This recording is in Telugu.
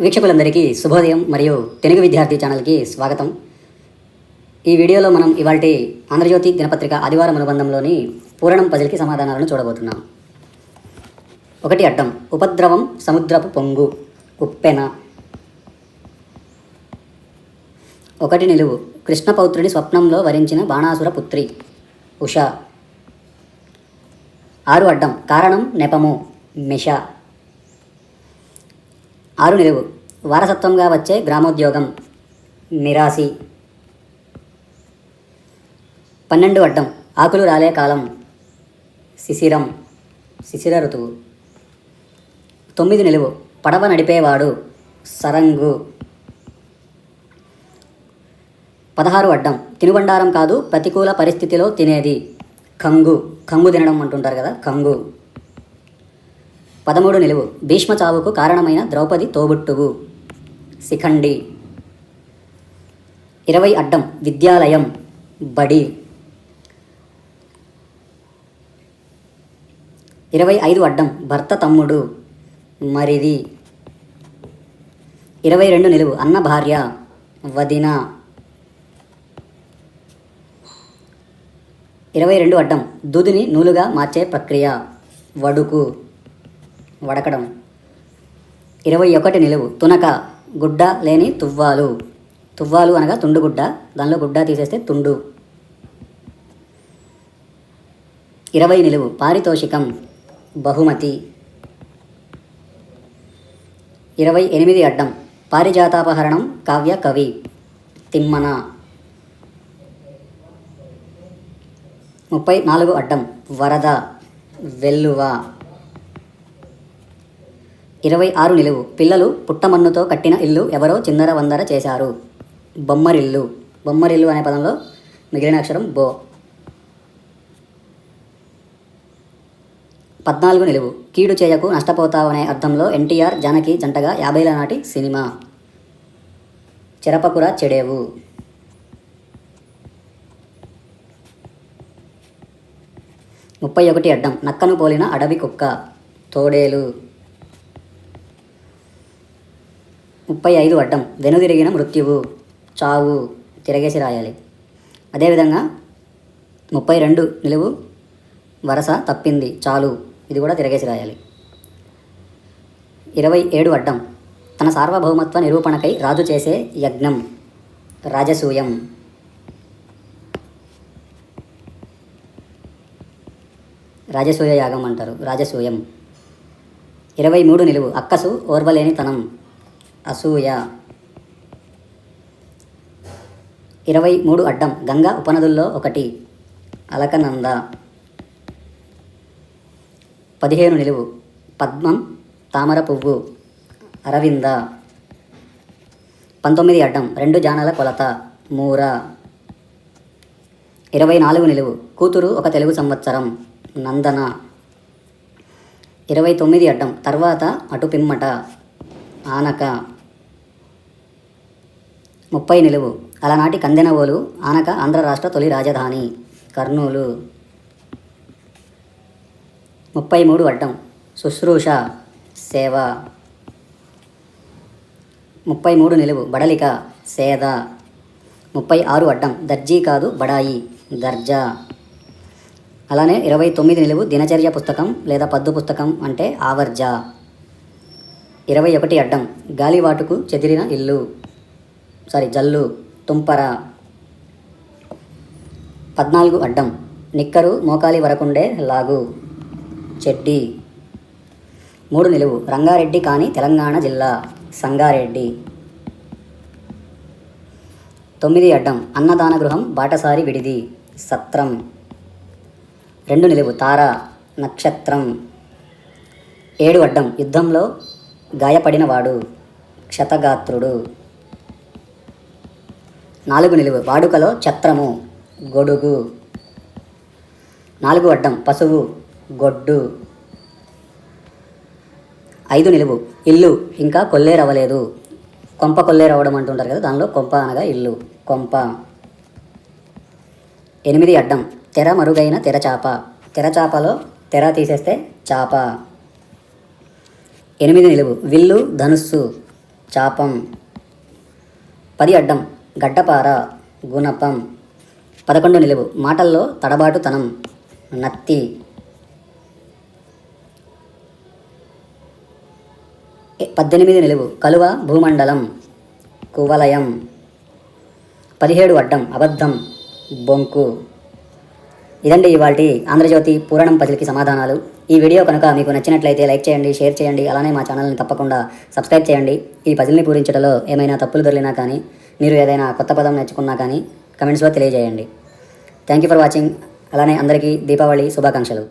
వీక్షకులందరికీ శుభోదయం మరియు తెలుగు విద్యార్థి ఛానల్కి స్వాగతం. ఈ వీడియోలో మనం ఇవాళ ఆంధ్రజ్యోతి దినపత్రిక ఆదివారం అనుబంధంలోని పూరణం పజిల్కి సమాధానాలను చూడబోతున్నాం. ఒకటి అడ్డం ఉపద్రవం సముద్రపు పొంగు ఉప్పెన. ఒకటి నిలువు కృష్ణపౌత్రుడి స్వప్నంలో వరించిన బాణాసుర పుత్రి ఉష. ఆరు అడ్డం కారణం నెపము మిష. ఆరు నిలువు. వారసత్వంగా వచ్చే గ్రామోద్యోగం. నిరాశి. పన్నెండు అడ్డం. ఆకులు రాలే కాలం. శిశిరం. శిశిర ఋతువు. తొమ్మిది నిలువు. పడవ నడిపేవాడు. సరంగు. పదహారు అడ్డం. తినుబండారం కాదు ప్రతికూల పరిస్థితిలో తినేది. కంగు. కంగు తినడం అంటుంటారు కదా కంగు. పదమూడు నిలువు. భీష్మ చావుకు కారణమైన ద్రౌపది తోబుట్టువు. శిఖండి. ఇరవై అడ్డం. విద్యాలయం. బడి. ఇరవై ఐదు అడ్డం. భర్త తమ్ముడు. మరిది. ఇరవై రెండు నిలువు. అన్న భార్య. వదిన. ఇరవై రెండు అడ్డం. దూదిని నూలుగా మార్చే ప్రక్రియ. వడుకు. వడకడం. ఇరవై ఒకటి నిలువు తునక గుడ్డ లేని తువ్వాలు. తువ్వాలు అనగా తుండు గుడ్డ దానిలో గుడ్డ తీసేస్తే తుండు. ఇరవై నిలువు పారితోషికం బహుమతి. ఇరవై ఎనిమిది అడ్డం పారిజాతాపహరణం కావ్య కవి తిమ్మన. ముప్పై నాలుగు అడ్డం వరద వెల్లువ. ఇరవై ఆరు నిలువు. పిల్లలు పుట్టమన్నుతో కట్టిన ఇల్లు ఎవరో చిందర వందర చేశారు. బొమ్మరిల్లు. బొమ్మరిల్లు అనే పదంలో మిగిలిన అక్షరం బో. పద్నాలుగు నిలువు. కీడు చేయకు నష్టపోతావనే అర్థంలో ఎన్టీఆర్ జానకి జంటగా యాభైల నాటి సినిమా. చిరపకుర చెడేవు. ముప్పై ఒకటి అడ్డం. నక్కను పోలిన అడవి కుక్క. తోడేలు. ముప్పై ఐదు అడ్డం వెనుదిరిగిన మృత్యువు చావు తిరగేసి రాయాలి. అదేవిధంగా ముప్పై రెండు నిలువు వరస తప్పింది చాలు ఇది కూడా తిరగేసి రాయాలి. ఇరవై ఏడు అడ్డం తన సార్వభౌమత్వ నిరూపణకై రాజు చేసే యజ్ఞం. రాజసూయం. రాజసూయ యాగం అంటారు. రాజసూయం. ఇరవై మూడు నిలువు. అక్కసు ఓర్వలేనితనం అసూయ. ఇరవై మూడు అడ్డం గంగా ఉపనదుల్లో ఒకటి అలకనంద. పదిహేను నిలువు పద్మం తామర పువ్వు అరవింద. పంతొమ్మిది అడ్డం రెండు జానల కొలత మూర. ఇరవై నాలుగు నిలువు కూతురు ఒక తెలుగు సంవత్సరం నందన. ఇరవై తొమ్మిది అడ్డం తర్వాత అటు పిమ్మట ఆనక. ముప్పై నిలువు. అలనాటి కందెనవోలు ఆనక ఆంధ్ర రాష్ట్ర తొలి రాజధాని. కర్నూలు. ముప్పై మూడు అడ్డం. శుశ్రూష సేవ. ముప్పై మూడు నిలువు. బడలిక సేద. ముప్పై ఆరు అడ్డం. దర్జీ కాదు బడాయి. దర్జా. అలానే ఇరవై తొమ్మిది నిలువు. దినచర్య పుస్తకం లేదా పద్దు పుస్తకం అంటే ఆవర్జ. ఇరవై ఒకటి అడ్డం. గాలివాటుకు చెదిరిన ఇల్లు. సారీ జల్లు తుంపర పద్నాలుగు అడ్డం నిక్కరు మోకాలి వరకుండే లాగు చెడ్డి మూడు నిలువు రంగారెడ్డి కానీ తెలంగాణ జిల్లా సంగారెడ్డి. తొమ్మిది అడ్డం అన్నదాన గృహం బాటసారి విడిది సత్రం. రెండు నిలువు తార నక్షత్రం. ఏడు అడ్డం యుద్ధంలో గాయపడినవాడు క్షతగాత్రుడు. నాలుగు నిలువు. వాడుకలో ఛత్రము గొడుగు. నాలుగు అడ్డం పశువు గొడ్డు. ఐదు నిలువు. ఇల్లు ఇంకా కొల్లేరవ్వలేదు. కొంప కొల్లేరవ్వడం అంటుంటారు కదా దానిలో కొంప అనగా ఇల్లు. కొంప. ఎనిమిది అడ్డం. తెర మరుగైన తెరచాప తెరచాపలో తెర తీసేస్తే చాప. ఎనిమిది నిలువు. విల్లు ధనుస్సు చాపం. పది అడ్డం. గడ్డపార గుణపం. పదకొండు నిలువు. మాటల్లో తడబాటుతనం. నత్తి. పద్దెనిమిది నిలువు. కలువ భూమండలం. కువలయం. పదిహేడు అడ్డం. అబద్ధం. బొంకు. ఇదండి ఇవాటి ఆంధ్రజ్యోతి పూరణం పజిల్కి సమాధానాలు. ఈ వీడియో కనుక మీకు నచ్చినట్లయితే లైక్ చేయండి షేర్ చేయండి. అలానే మా ఛానల్ని తప్పకుండా సబ్స్క్రైబ్ చేయండి. ఈ పజిల్ని పూరించడంలో ఏమైనా తప్పులు దొరికినా కానీ మీరు ఏదైనా కొత్త పదం నేర్చుకున్నా కానీ కమెంట్స్లో తెలియజేయండి. థ్యాంక్ యూ ఫర్ వాచింగ్ అలానే అందరికీ దీపావళి శుభాకాంక్షలు.